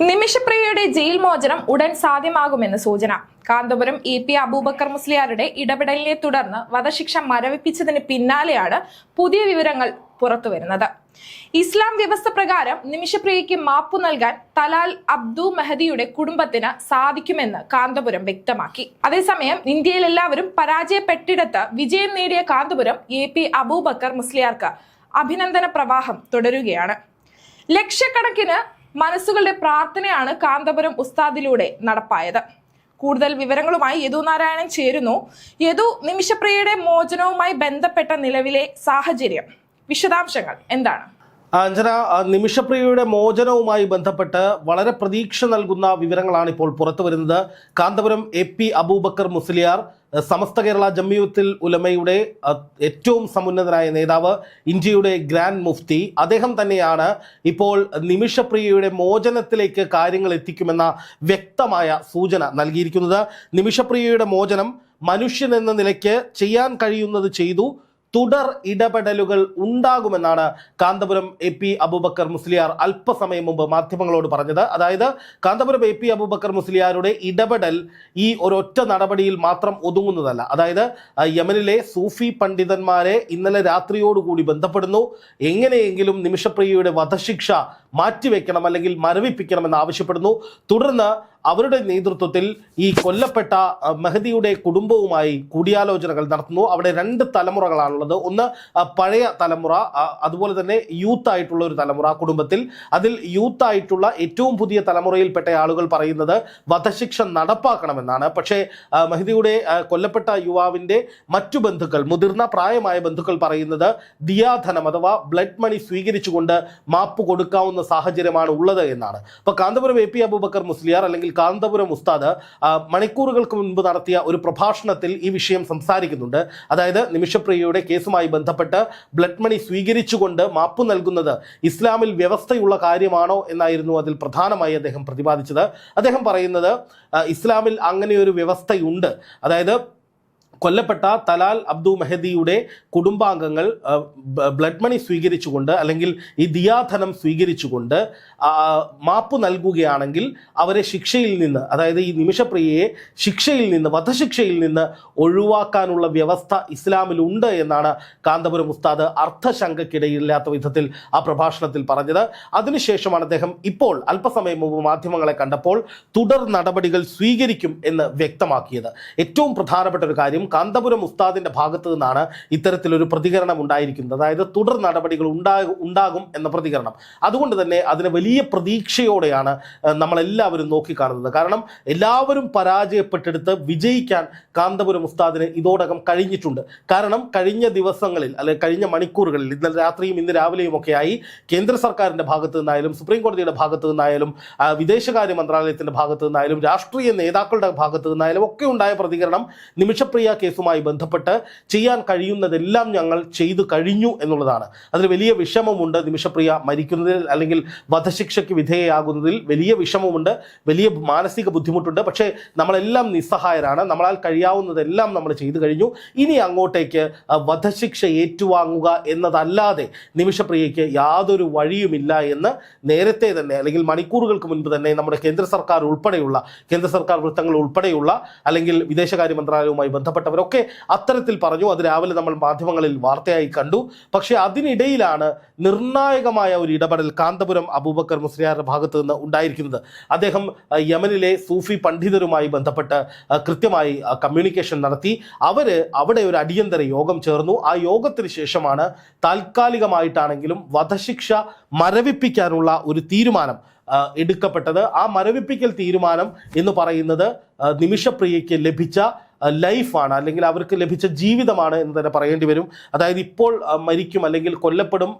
നിമിഷപ്രിയയുടെ ജയിൽ മോചനം ഉടൻ സാധ്യമാകുമെന്ന് സൂചന. കാന്തപുരം ഇ പി അബൂബക്കർ മുസ്ലിയാരുടെ ഇടപെടലിനെ തുടർന്ന് വധശിക്ഷ മരവിപ്പിച്ചതിന് പിന്നാലെയാണ് പുതിയ വിവരങ്ങൾ പുറത്തുവരുന്നത്. ഇസ്ലാം വ്യവസ്ഥ പ്രകാരം നിമിഷപ്രിയയ്ക്ക് മാപ്പു നൽകാൻ തലാൽ അബ്ദു മെഹദിയുടെ കുടുംബത്തിന് സാധിക്കുമെന്ന് കാന്തപുരം വ്യക്തമാക്കി. അതേസമയം ഇന്ത്യയിൽ എല്ലാവരും പരാജയപ്പെട്ടിടത്ത് വിജയം നേടിയ കാന്തപുരം എ പി അബൂബക്കർ മുസ്ലിയാർക്ക് അഭിനന്ദന പ്രവാഹം തുടരുകയാണ്. ലക്ഷക്കണക്കിന് മനസ്സുകളുടെ പ്രാർത്ഥനയാണ് കാന്തപുരം ഉസ്താദിലൂടെ നടപ്പായത്. കൂടുതൽ വിവരങ്ങളുമായി യദു നാരായണൻ ചേരുന്നു. യദു നിമിഷപ്രിയയുടെ മോചനവുമായി ബന്ധപ്പെട്ട നിലവിലെ സാഹചര്യം. വിശദാംശങ്ങൾ എന്താണ്? അഞ്ജന നിമിഷപ്രിയയുടെ മോചനവുമായി ബന്ധപ്പെട്ട് വളരെ പ്രതീക്ഷ നൽകുന്ന വിവരങ്ങളാണ് ഇപ്പോൾ പുറത്തു വരുന്നത് കാന്തപുരം എ പി അബൂബക്കർ മുസ്ലിയാർ സമസ്ത കേരള ജമ്മിയത്തിൽ ഉലമയുടെ ഏറ്റവും സമുന്നതനായ നേതാവ് ഇന്ത്യയുടെ ഗ്രാൻഡ് മുഫ്തി. അദ്ദേഹം തന്നെയാണ് ഇപ്പോൾ നിമിഷപ്രിയയുടെ മോചനത്തിലേക്ക് കാര്യങ്ങൾ എത്തിക്കുമെന്ന വ്യക്തമായ സൂചന നൽകിയിരിക്കുന്നത്. നിമിഷപ്രിയയുടെ മോചനം മനുഷ്യൻ എന്ന നിലയ്ക്ക് ചെയ്യാൻ കഴിയുന്നത് ചെയ്തു. തുടർ ഇടപെടലുകൾ ഉണ്ടാകുമെന്നാണ് കാന്തപുരം എ പി അബൂബക്കർ മുസ്ലിയാർ അല്പസമയം മുമ്പ് മാധ്യമങ്ങളോട് പറഞ്ഞത്. അതായത് കാന്തപുരം എ പി അബൂബക്കർ മുസ്ലിയാരുടെ ഇടപെടൽ ഈ ഒരൊറ്റ നടപടിയിൽ മാത്രം ഒതുങ്ങുന്നതല്ല. അതായത് യമനിലെ സൂഫി പണ്ഡിതന്മാരെ ഇന്നലെ രാത്രിയോടുകൂടി ബന്ധപ്പെടുന്നു. എങ്ങനെയെങ്കിലും നിമിഷപ്രിയയുടെ വധശിക്ഷ മാറ്റിവെക്കണം അല്ലെങ്കിൽ മരവിപ്പിക്കണമെന്ന് ആവശ്യപ്പെടുന്നു. തുടർന്ന് അവരുടെ നേതൃത്വത്തിൽ ഈ കൊല്ലപ്പെട്ട മെഹദിയുടെ കുടുംബവുമായി കൂടിയാലോചനകൾ നടത്തുന്നു. അവിടെ രണ്ട് തലമുറകളാണുള്ളത്. ഒന്ന് പഴയ തലമുറ അതുപോലെ തന്നെ യൂത്ത് ആയിട്ടുള്ള ഒരു തലമുറ കുടുംബത്തിൽ. അതിൽ യൂത്ത് ആയിട്ടുള്ള ഏറ്റവും പുതിയ തലമുറയിൽപ്പെട്ട ആളുകൾ പറയുന്നത് വധശിക്ഷ നടപ്പാക്കണമെന്നാണ്. പക്ഷേ മെഹദിയുടെ കൊല്ലപ്പെട്ട യുവാവിന്റെ മറ്റു ബന്ധുക്കൾ മുതിർന്ന പ്രായമായ ബന്ധുക്കൾ പറയുന്നത് ദിയാധനം അഥവാ ബ്ലഡ് മണി സ്വീകരിച്ചുകൊണ്ട് മാപ്പ് കൊടുക്കാവുന്ന സാഹചര്യമാണ് ഉള്ളത് എന്നാണ്. അപ്പോൾ കാന്തപുരം എ പി അബൂബക്കർ മുസ്ലിയാർ അല്ലെങ്കിൽ കാന്തപുരം ഉസ്താദ് മണിക്കൂറുകൾക്ക് മുൻപ് നടത്തിയ ഒരു പ്രഭാഷണത്തിൽ ഈ വിഷയം സംസാരിക്കുന്നുണ്ട്. അതായത് നിമിഷപ്രിയയുടെ കേസുമായി ബന്ധപ്പെട്ട് ബ്ലഡ് മണി സ്വീകരിച്ചുകൊണ്ട് മാപ്പ് നൽകുന്നത് ഇസ്ലാമിൽ വ്യവസ്ഥയുള്ള കാര്യമാണോ എന്നായിരുന്നു അതിൽ പ്രധാനമായി അദ്ദേഹം പ്രതിപാദിച്ചത്. അദ്ദേഹം പറയുന്നത് ഇസ്ലാമിൽ അങ്ങനെയൊരു വ്യവസ്ഥയുണ്ട്. അതായത് കൊല്ലപ്പെട്ട തലാൽ അബ്ദു മെഹദിയുടെ കുടുംബാംഗങ്ങൾ ബ്ലഡ് മണി സ്വീകരിച്ചുകൊണ്ട് അല്ലെങ്കിൽ ഈ ദിയാധനം സ്വീകരിച്ചുകൊണ്ട് മാപ്പ് നൽകുകയാണെങ്കിൽ അവരെ ശിക്ഷയിൽ നിന്ന് അതായത് ഈ നിമിഷപ്രിയയെ ശിക്ഷയിൽ നിന്ന് വധശിക്ഷയിൽ നിന്ന് ഒഴിവാക്കാനുള്ള വ്യവസ്ഥ ഇസ്ലാമിലുണ്ട് എന്നാണ് കാന്തപുരം ഉസ്താദ് അർത്ഥശങ്കക്കിടയില്ലാത്ത വിധത്തിൽ ആ പ്രഭാഷണത്തിൽ പറഞ്ഞത്. അതിനുശേഷമാണ് അദ്ദേഹം ഇപ്പോൾ അല്പസമയം മുമ്പ് മാധ്യമങ്ങളെ കണ്ടപ്പോൾ തുടർ നടപടികൾ സ്വീകരിക്കും എന്ന് വ്യക്തമാക്കിയത്. ഏറ്റവും പ്രധാനപ്പെട്ട ഒരു കാര്യം കാന്തപുരം ഉസ്താദിന്റെ ഭാഗത്തു നിന്നാണ് ഇത്തരത്തിലൊരു പ്രതികരണം ഉണ്ടായിരിക്കുന്നത്. അതായത് തുടർ നടപടികൾ ഉണ്ടാകും ഉണ്ടാകും എന്ന പ്രതികരണം. അതുകൊണ്ട് തന്നെ അതിന് വലിയ പ്രതീക്ഷയോടെയാണ് നമ്മളെല്ലാവരും നോക്കിക്കാണുന്നത്. കാരണം എല്ലാവരും പരാജയപ്പെട്ടെടുത്ത് വിജയിക്കാൻ കാന്തപുരം ഉസ്താദിന് ഇതോടകം കഴിഞ്ഞിട്ടുണ്ട്. കാരണം കഴിഞ്ഞ ദിവസങ്ങളിൽ അല്ലെ കഴിഞ്ഞ മണിക്കൂറുകളിൽ ഇന്നലെ രാത്രിയും ഇന്ന് രാവിലെയും ഒക്കെയായി കേന്ദ്ര സർക്കാരിന്റെ ഭാഗത്തു നിന്നായാലും സുപ്രീം കോടതിയുടെ ഭാഗത്തു നിന്നായാലും വിദേശകാര്യ മന്ത്രാലയത്തിന്റെ ഭാഗത്തു നിന്നായാലും രാഷ്ട്രീയ നേതാക്കളുടെ ഭാഗത്തു നിന്നായാലും ഒക്കെ ഉണ്ടായ പ്രതികരണം നിമിഷപ്രിയ കേസുമായി ബന്ധപ്പെട്ട് ചെയ്യാൻ കഴിയുന്നതെല്ലാം ഞങ്ങൾ ചെയ്തു കഴിഞ്ഞു എന്നുള്ളതാണ്. അതിൽ വലിയ വിഷമമുണ്ട് നിമിഷപ്രിയ മരിക്കുന്നതിൽ അല്ലെങ്കിൽ വധശിക്ഷയ്ക്ക് വിധേയയാകുന്നതിൽ വലിയ വിഷമമുണ്ട് വലിയ മാനസിക ബുദ്ധിമുട്ടുണ്ട്. പക്ഷേ നമ്മളെല്ലാം നിസ്സഹായരാണ്. നമ്മളാൽ കഴിയാവുന്നതെല്ലാം നമ്മൾ ചെയ്തു കഴിഞ്ഞു. ഇനി അങ്ങോട്ടേക്ക് വധശിക്ഷ ഏറ്റുവാങ്ങുക എന്നതല്ലാതെ നിമിഷപ്രിയയ്ക്ക് യാതൊരു വഴിയുമില്ല എന്ന് നേരത്തെ തന്നെ അല്ലെങ്കിൽ മണിക്കൂറുകൾക്ക് മുൻപ് തന്നെ നമ്മുടെ കേന്ദ്ര സർക്കാർ ഉൾപ്പെടെയുള്ള കേന്ദ്ര സർക്കാർ വൃത്തങ്ങൾ ഉൾപ്പെടെയുള്ള അല്ലെങ്കിൽ വിദേശകാര്യ മന്ത്രാലയവുമായി ബന്ധപ്പെട്ടവരൊക്കെ അത്തരത്തിൽ പറഞ്ഞു. അത് രാവിലെ നമ്മൾ മാധ്യമങ്ങളിൽ വാർത്തയായി കണ്ടു. പക്ഷേ അതിനിടയിലാണ് നിർണായകമായ ഒരു ഇടപെടൽ കാന്തപുരം അബൂബക്കർ മുസ്ലിയാരുടെ ഭാഗത്തു നിന്ന് ഉണ്ടായിരിക്കുന്നത്. അദ്ദേഹം യമനിലെ സൂഫി പണ്ഡിതരുമായി ബന്ധപ്പെട്ട് കൃത്യമായി കമ്മ്യൂണിക്കേഷൻ നടത്തി. അവർ അവിടെ ഒരു അടിയന്തര യോഗം ചേർന്നു. ആ യോഗത്തിന് ശേഷമാണ് താൽക്കാലികമായിട്ടാണെങ്കിലും വധശിക്ഷ മരവിപ്പിക്കാനുള്ള ഒരു തീരുമാനം എടുക്കപ്പെട്ടത്. ആ മരവിപ്പിക്കൽ തീരുമാനം എന്ന് പറയുന്നത് നിമിഷപ്രിയയ്ക്ക് ലഭിച്ച ലൈഫാണ് അല്ലെങ്കിൽ അവർക്ക് ലഭിച്ച ജീവിതമാണ് എന്ന് തന്നെ പറയേണ്ടി വരും. അതായത് ഇപ്പോൾ മരിക്കും അല്ലെങ്കിൽ കൊല്ലപ്പെടും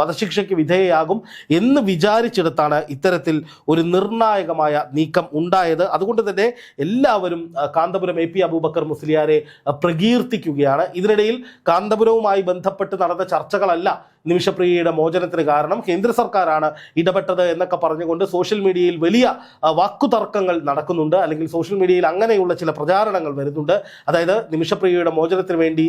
വധശിക്ഷയ്ക്ക് വിധേയയാകും എന്ന് വിചാരിച്ചെടുത്താണ് ഇത്തരത്തിൽ ഒരു നിർണായകമായ നീക്കം ഉണ്ടായത്. അതുകൊണ്ട് തന്നെ എല്ലാവരും കാന്തപുരം എ പി അബൂബക്കർ മുസ്ലിയാരെ പ്രകീർത്തിക്കുകയാണ്. ഇതിനിടയിൽ കാന്തപുരവുമായി ബന്ധപ്പെട്ട് നടന്ന ചർച്ചകളല്ല നിമിഷപ്രിയയുടെ മോചനത്തിന് കാരണം കേന്ദ്ര സർക്കാരാണ് ഇടപെട്ടത് എന്നൊക്കെ പറഞ്ഞുകൊണ്ട് സോഷ്യൽ മീഡിയയിൽ വലിയ വാക്കുതർക്കങ്ങൾ നടക്കുന്നുണ്ട്. അല്ലെങ്കിൽ സോഷ്യൽ മീഡിയയിൽ അങ്ങനെയുള്ള ചില പ്രചാരണങ്ങൾ വരുന്നുണ്ട്. അതായത് നിമിഷപ്രിയയുടെ മോചനത്തിന് വേണ്ടി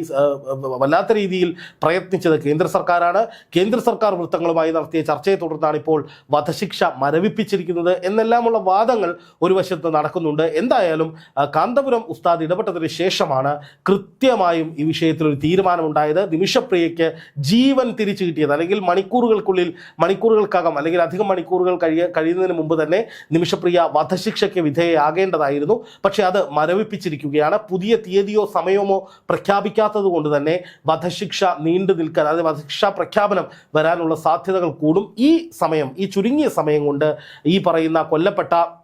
വല്ലാത്ത രീതിയിൽ പ്രയത്നിച്ചത് കേന്ദ്ര സർക്കാരാണ്. കേന്ദ്ര സർക്കാർ വൃത്തങ്ങളുമായി നടത്തിയ ചർച്ചയെ തുടർന്നാണ് ഇപ്പോൾ വധശിക്ഷ മരവിപ്പിച്ചിരിക്കുന്നത് എന്നെല്ലാമുള്ള വാദങ്ങൾ ഒരു വശത്ത് നടക്കുന്നുണ്ട്. എന്തായാലും കാന്തപുരം ഉസ്താദ് ഇടപെട്ടതിന് ശേഷമാണ് കൃത്യമായും ഈ വിഷയത്തിൽ ഒരു തീരുമാനമുണ്ടായത്. നിമിഷപ്രിയയ്ക്ക് ജീവൻ തിരിച്ചു കിട്ടിയത്. അല്ലെങ്കിൽ മണിക്കൂറുകൾക്കുള്ളിൽ മണിക്കൂറുകൾക്കകം അല്ലെങ്കിൽ അധികം മണിക്കൂറുകൾ കഴിയ കഴിയുന്നതിന് മുമ്പ് തന്നെ നിമിഷപ്രിയ വധശിക്ഷയ്ക്ക് വിധേയയാകേണ്ടതായിരുന്നു. പക്ഷേ അത് മരവിപ്പിച്ചിരിക്കുകയാണ്. പുതിയ തീയതിയോ സമയമോ പ്രഖ്യാപിക്കാത്തത് കൊണ്ട് തന്നെ വധശിക്ഷ നീണ്ടു നിൽക്കാൻ അതായത് വധശിക്ഷാ പ്രഖ്യാപനം വരാനുള്ള സാധ്യതകൾ കൂടും. ഈ സമയം ഈ ചുരുങ്ങിയ സമയം കൊണ്ട് ഈ പറയുന്ന കൊല്ലപ്പെട്ട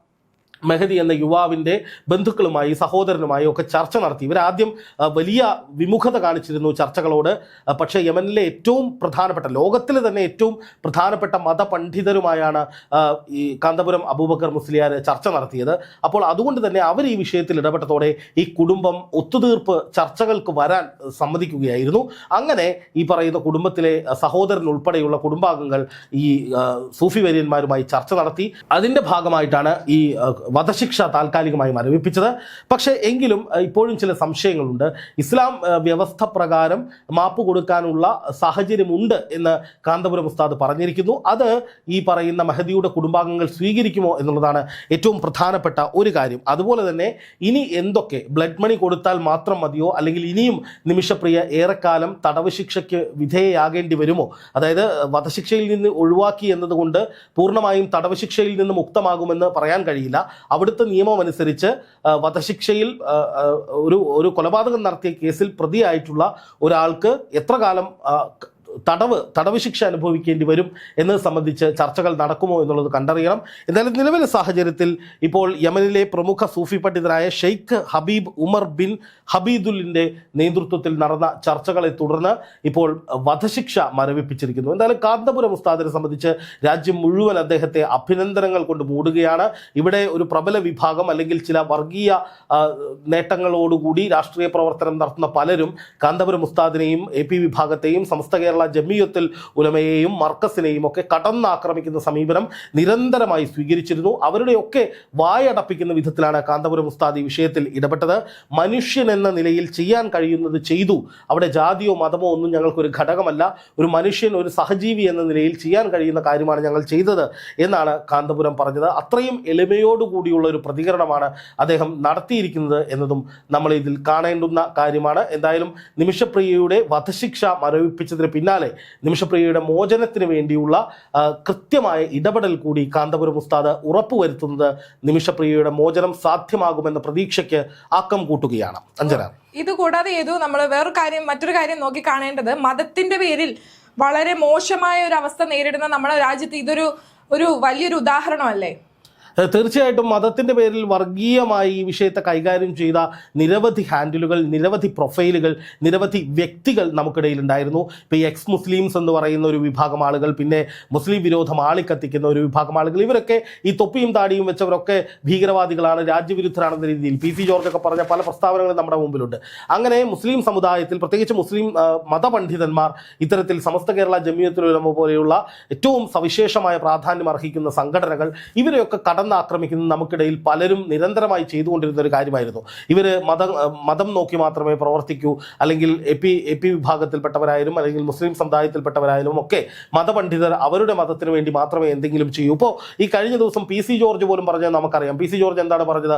മെഹദി എന്ന യുവാവിന്റെ ബന്ധുക്കളുമായി സഹോദരനുമായി ഒക്കെ ചർച്ച നടത്തി. ഇവരാദ്യം വലിയ വിമുഖത കാണിച്ചിരുന്നു ചർച്ചകളോട്. പക്ഷേ യമനിലെ ഏറ്റവും പ്രധാനപ്പെട്ട ലോകത്തിൽ തന്നെ ഏറ്റവും പ്രധാനപ്പെട്ട മതപണ്ഡിതരുമായാണ് ഈ കാന്തപുരം അബൂബക്കർ മുസ്ലിയാർ ചർച്ച നടത്തിയത്. അപ്പോൾ അതുകൊണ്ട് തന്നെ അവർ ഈ വിഷയത്തിൽ ഇടപെട്ടതോടെ ഈ കുടുംബം ഒത്തുതീർപ്പ് ചർച്ചകൾക്ക് വരാൻ സമ്മതിക്കുകയായിരുന്നു. അങ്ങനെ ഈ പറയുന്ന കുടുംബത്തിലെ സഹോദരൻ ഉൾപ്പെടെയുള്ള കുടുംബാംഗങ്ങൾ ഈ സൂഫി വര്യന്മാരുമായി ചർച്ച നടത്തി. അതിന്റെ ഭാഗമായിട്ടാണ് ഈ വധശിക്ഷ താൽക്കാലികമായി മരവിപ്പിച്ചത്. പക്ഷേ എങ്കിലും ഇപ്പോഴും ചില സംശയങ്ങളുണ്ട്. ഇസ്ലാം വ്യവസ്ഥ പ്രകാരം മാപ്പ് കൊടുക്കാനുള്ള സാഹചര്യമുണ്ട് എന്ന് കാന്തപുരം ഉസ്താദ് പറഞ്ഞിരിക്കുന്നു. അത് ഈ പറയുന്ന മഹദിയുടെ കുടുംബാംഗങ്ങൾ സ്വീകരിക്കുമോ എന്നുള്ളതാണ് ഏറ്റവും പ്രധാനപ്പെട്ട ഒരു കാര്യം. അതുപോലെ തന്നെ ഇനി എന്തൊക്കെ? ബ്ലഡ് മണി കൊടുത്താൽ മാത്രം മതിയോ? അല്ലെങ്കിൽ ഇനിയും നിമിഷപ്രിയ ഏറെക്കാലം തടവ് ശിക്ഷയ്ക്ക് വിധേയയാകേണ്ടി വരുമോ? അതായത് വധശിക്ഷയിൽ നിന്ന് ഒഴിവാക്കി എന്നതുകൊണ്ട് പൂർണമായും തടവ് ശിക്ഷയിൽ നിന്ന് മുക്തമാകുമെന്ന് പറയാൻ കഴിയില്ല. അവിടുത്തെ നിയമം അനുസരിച്ച് വധശിക്ഷയിൽ ഒരു ഒരു കൊലപാതകം നടത്തിയ കേസിൽ പ്രതിയായിട്ടുള്ള ഒരാൾക്ക് എത്ര കാലം തടവ് തടവ് ശിക്ഷ അനുഭവിക്കേണ്ടി വരും എന്നത് സംബന്ധിച്ച് ചർച്ചകൾ നടക്കുമോ എന്നുള്ളത് കണ്ടറിയണം. എന്തായാലും നിലവിലെ സാഹചര്യത്തിൽ ഇപ്പോൾ യമനിലെ പ്രമുഖ സൂഫി പണ്ഡിതനായ ഷെയ്ഖ് ഹബീബ് ഉമർ ബിൻ ഹബീദുലിന്റെ നേതൃത്വത്തിൽ നടന്ന ചർച്ചകളെ തുടർന്ന് ഇപ്പോൾ വധശിക്ഷ മരവിപ്പിച്ചിരിക്കുന്നു. എന്തായാലും കാന്തപുരം ഉസ്താദിനെ സംബന്ധിച്ച് രാജ്യം മുഴുവൻ അദ്ദേഹത്തെ അഭിനന്ദനങ്ങൾ കൊണ്ട് മൂടുകയാണ്. ഇവിടെ ഒരു പ്രബല വിഭാഗം അല്ലെങ്കിൽ ചില വർഗീയ നേട്ടങ്ങളോടുകൂടി രാഷ്ട്രീയ പ്രവർത്തനം നടത്തുന്ന പലരും കാന്തപുരം ഉസ്താദിനെയും എ പി വിഭാഗത്തെയും സമസ്ത കേരള ജമിയത്തുൽ ഉലമയെയും മർക്കസിനെയും ഒക്കെ കടന്നാക്രമിക്കുന്ന സമീപനം നിരന്തരമായി സ്വീകരിച്ചിരുന്നു. അവരുടെയൊക്കെ വായടപ്പിക്കുന്ന വിധത്തിലാണ് കാന്തപുരം ഉസ്താദ് ഈ വിഷയത്തിൽ ഇടപെട്ടത്. മനുഷ്യൻ എന്ന നിലയിൽ ചെയ്യാൻ കഴിയുന്നത് ചെയ്തു. അവിടെ ജാതിയോ മതമോ ഒന്നും ഞങ്ങൾക്കൊരു ഘടകമല്ല. ഒരു മനുഷ്യൻ ഒരു സഹജീവി എന്ന നിലയിൽ ചെയ്യാൻ കഴിയുന്ന കാര്യമാണ് ഞങ്ങൾ ചെയ്തത് എന്നാണ് കാന്തപുരം പറഞ്ഞത്. അത്രയും എളിമയോടുകൂടിയുള്ള ഒരു പ്രതികരണമാണ് അദ്ദേഹം നടത്തിയിരിക്കുന്നത് എന്നതും നമ്മൾ ഇതിൽ കാണേണ്ടുന്ന കാര്യമാണ്. എന്തായാലും നിമിഷപ്രിയയുടെ വധശിക്ഷ മരവിപ്പിച്ചതിന് പിന്നാലെ നിമിഷപ്രിയയുടെ മോചനത്തിന് വേണ്ടിയുള്ള കൃത്യമായ ഇടപെടൽ കൂടി കാന്തപുരം ഉസ്താദ് ഉറപ്പുവരുത്തുന്നത് നിമിഷപ്രിയയുടെ മോചനം സാധ്യമാകുമെന്ന പ്രതീക്ഷയ്ക്ക് ആക്കം കൂട്ടുകയാണ്. അഞ്ജന. ഇത് കൂടാതെ ഏതു നമ്മൾ വേറൊരു കാര്യം മറ്റൊരു കാര്യം നോക്കി കാണേണ്ടത് മതത്തിന്റെ പേരിൽ വളരെ മോശമായ ഒരു അവസ്ഥ നേരിടുന്ന നമ്മുടെ രാജ്യത്ത് ഇതൊരു ഒരു വലിയൊരു ഉദാഹരണമല്ലേ? തീർച്ചയായിട്ടും മതത്തിന്റെ പേരിൽ വർഗീയമായി ഈ വിഷയത്തെ കൈകാര്യം ചെയ്ത നിരവധി ഹാൻഡിലുകൾ നിരവധി പ്രൊഫൈലുകൾ നിരവധി വ്യക്തികൾ നമുക്കിടയിൽ ഉണ്ടായിരുന്നു ഇപ്പോൾ ഈ എക്സ് മുസ്ലിംസ് എന്ന് പറയുന്ന ഒരു വിഭാഗം ആളുകൾ പിന്നെ മുസ്ലിം വിരോധം ആളിക്കത്തിക്കുന്ന ഒരു വിഭാഗം ആളുകൾ ഇവരൊക്കെ ഈ തൊപ്പിയും താടിയും വെച്ചവരൊക്കെ ഭീകരവാദികളാണ് രാജ്യവിരുദ്ധരാണെന്ന രീതിയിൽ പി സി ജോർജൊക്കെ പറഞ്ഞ പല പ്രസ്താവനകളും നമ്മുടെ മുമ്പിലുണ്ട്. അങ്ങനെ മുസ്ലിം സമുദായത്തിൽ പ്രത്യേകിച്ച് മുസ്ലിം മതപണ്ഡിതന്മാർ ഇത്തരത്തിൽ സമസ്ത കേരള ജമിയത്തുലമ പോലെയുള്ള ഏറ്റവും സവിശേഷമായ പ്രാധാന്യം അർഹിക്കുന്ന സംഘടനകൾ ഇവരെയൊക്കെ കടന്നാക്രമിക്കുന്നത് നമുക്കിടയിൽ പലരും നിരന്തരമായി ചെയ്തുകൊണ്ടിരുന്ന ഒരു കാര്യമായിരുന്നു. ഇവർ മതം മതം നോക്കി മാത്രമേ പ്രവർത്തിക്കൂ. അല്ലെങ്കിൽ എ പി എ പി വിഭാഗത്തിൽപ്പെട്ടവരായാലും അല്ലെങ്കിൽ മുസ്ലിം സമുദായത്തിൽപ്പെട്ടവരായാലും ഒക്കെ മതപണ്ഡിതർ അവരുടെ മതത്തിന് വേണ്ടി മാത്രമേ എന്തെങ്കിലും ചെയ്യൂ. ഇപ്പോൾ ഈ കഴിഞ്ഞ ദിവസം പി സി ജോർജ് പോലും പറഞ്ഞത് നമുക്കറിയാം. പി സി ജോർജ് എന്താണ് പറഞ്ഞത്?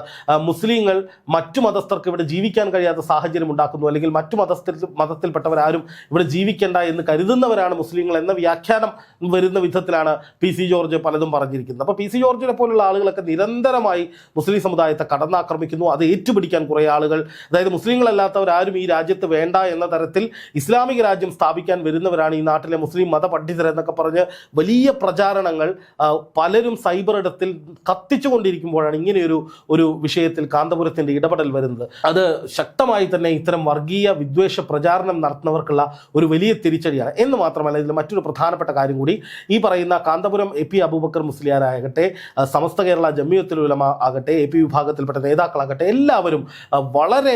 മുസ്ലിങ്ങൾ മറ്റു മതസ്ഥർക്ക് ഇവിടെ ജീവിക്കാൻ കഴിയാത്ത സാഹചര്യം ഉണ്ടാക്കുന്നു. അല്ലെങ്കിൽ മറ്റു മതസ്ഥ മതത്തിൽപ്പെട്ടവരാരും ഇവിടെ ജീവിക്കേണ്ട എന്ന് കരുതുന്നവരാണ് മുസ്ലിങ്ങൾ എന്ന വ്യാഖ്യാനം വരുന്ന വിധത്തിലാണ് പി സി ജോർജ് പലതും പറഞ്ഞിരിക്കുന്നത്. അപ്പോൾ പി സി ജോർജിനെ പോലുള്ള ആളുകളൊക്കെ നിരന്തരമായി മുസ്ലിം സമുദായത്തെ കടന്നാക്രമിക്കുന്നു. അത് ഏറ്റുപിടിക്കാൻ കുറേ ആളുകൾ അതായത് മുസ്ലിങ്ങളല്ലാത്തവരാരും ഈ രാജ്യത്ത് വേണ്ട എന്ന തരത്തിൽ ഇസ്ലാമിക രാജ്യം സ്ഥാപിക്കാൻ വരുന്നവരാണ് ഈ നാട്ടിലെ മുസ്ലിം മതപണ്ഡിതർ എന്നൊക്കെ പറഞ്ഞ് വലിയ പ്രചാരണങ്ങൾ പലരും സൈബർ ഇടത്തിൽ കത്തിച്ചുകൊണ്ടിരിക്കുമ്പോഴാണ് ഇങ്ങനെയൊരു ഒരു വിഷയത്തിൽ കാന്തപുരത്തിന്റെ ഇടപെടൽ വരുന്നത്. അത് ശക്തമായി തന്നെ ഇത്തരം വർഗീയ വിദ്വേഷ പ്രചാരണം നടത്തുന്നവർക്കുള്ള ഒരു വലിയ തിരിച്ചടിയാണ്. എന്ന് മാത്രമല്ല ഇതിൽ മറ്റൊരു പ്രധാനപ്പെട്ട കാര്യം കൂടി ഈ പറയുന്ന കാന്തപുരം എ പി അബൂബക്കർ മുസ്ലിയാരായകട്ടെ ആ, സമസ്ത കേരള ജമിയത്തുൽ ഉലമ ആകട്ടെ എ പി വിഭാഗത്തിൽപ്പെട്ട നേതാക്കളാകട്ടെ എല്ലാവരും വളരെ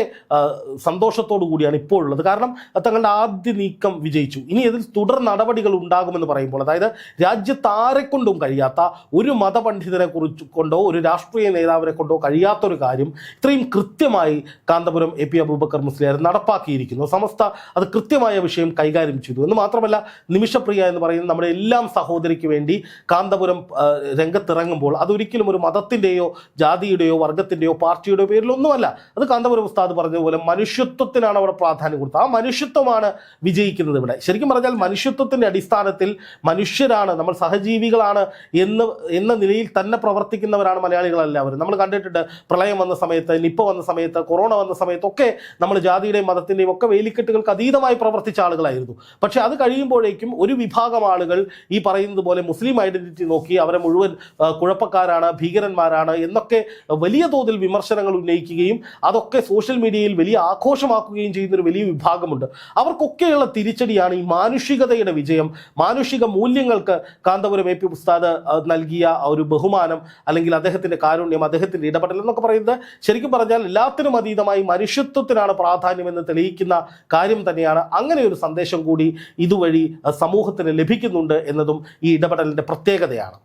സന്തോഷത്തോടു കൂടിയാണ് ഇപ്പോഴുള്ളത് കാരണം തങ്ങളുടെ ആദ്യ നീക്കം വിജയിച്ചു. ഇനി ഇതിൽ തുടർ നടപടികൾ ഉണ്ടാകുമെന്ന് പറയുമ്പോൾ അതായത് രാജ്യത്ത് ആരെക്കൊണ്ടും കഴിയാത്ത ഒരു മതപണ്ഡിതനെ കുറിച്ച് കൊണ്ടോ ഒരു രാഷ്ട്രീയ നേതാവിനെ കൊണ്ടോ കഴിയാത്തൊരു കാര്യം ഇത്രയും കൃത്യമായി കാന്തപുരം എ പി അബൂബക്കർ മുസ്ലിയാർ നടപ്പാക്കിയിരിക്കുന്നു. സമസ്ത അത് കൃത്യമായ വിഷയം കൈകാര്യം ചെയ്തു. എന്ന് മാത്രമല്ല നിമിഷപ്രിയ എന്ന് പറയുന്ന നമ്മുടെ എല്ലാം സഹോദരിക്ക് വേണ്ടി കാന്തപുരം രംഗത്തിറങ്ങുമ്പോൾ അതൊരിക്കലും ഒരു മതത്തിന്റെയോ ജാതിയുടെയോ വർഗത്തിന്റെയോ പാർട്ടിയുടെയോ പേരിലൊന്നുമല്ല. അത് കാന്തപുരം ഉസ്താദ് പറഞ്ഞതുപോലെ മനുഷ്യത്വത്തിനാണ് അവിടെ പ്രാധാന്യം കൊടുത്തത്. ആ മനുഷ്യത്വമാണ് വിജയിക്കുന്നത് ഇവിടെ. ശരിക്കും പറഞ്ഞാൽ മനുഷ്യത്വത്തിന്റെ അടിസ്ഥാനത്തിൽ മനുഷ്യരാണ് നമ്മൾ സഹജീവികളാണ് എന്ന് എന്ന നിലയിൽ തന്നെ പ്രവർത്തിക്കുന്നവരാണ് മലയാളികളെല്ലാവരും. നമ്മൾ കണ്ടിട്ടുണ്ട് പ്രളയം വന്ന സമയത്ത് നിപ്പ വന്ന സമയത്ത് കൊറോണ വന്ന സമയത്തൊക്കെ നമ്മൾ ജാതിയുടെയും മതത്തിന്റെയും ഒക്കെ വേലിക്കെട്ടുകൾക്ക് അതീതമായി പ്രവർത്തിച്ച ആളുകളായിരുന്നു. പക്ഷേ അത് കഴിയുമ്പോഴേക്കും ഒരു വിഭാഗം ആളുകൾ ഈ പറയുന്നത് പോലെ മുസ്ലിം ഐഡന്റിറ്റി നോക്കി അവരെ മുഴുവൻ ആ, കുഴപ്പക്കാരാണ് ഭീകരന്മാരാണ് എന്നൊക്കെ വലിയ തോതിൽ വിമർശനങ്ങൾ ഉന്നയിക്കുകയും അതൊക്കെ സോഷ്യൽ മീഡിയയിൽ വലിയ ആഘോഷമാക്കുകയും ചെയ്യുന്നൊരു വലിയ വിഭാഗമുണ്ട്. അവർക്കൊക്കെയുള്ള തിരിച്ചടിയാണ് ഈ മാനുഷികതയുടെ വിജയം. മാനുഷിക മൂല്യങ്ങൾക്ക് കാന്തപുരം എ പി ഉസ്താദ് നൽകിയ ഒരു ബഹുമാനം അല്ലെങ്കിൽ അദ്ദേഹത്തിന്റെ കാരുണ്യം അദ്ദേഹത്തിന്റെ ഇടപെടൽ എന്നൊക്കെ പറയുന്നത് ശരിക്കും പറഞ്ഞാൽ എല്ലാത്തിനും അതീതമായി മനുഷ്യത്വത്തിനാണ് പ്രാധാന്യമെന്ന് തെളിയിക്കുന്ന കാര്യം തന്നെയാണ്. അങ്ങനെ ഒരു സന്ദേശം കൂടി ഇതുവഴി സമൂഹത്തിന് ലഭിക്കുന്നുണ്ട് എന്നതും ഈ ഇടപെടലിന്റെ പ്രത്യേകതയാണ്.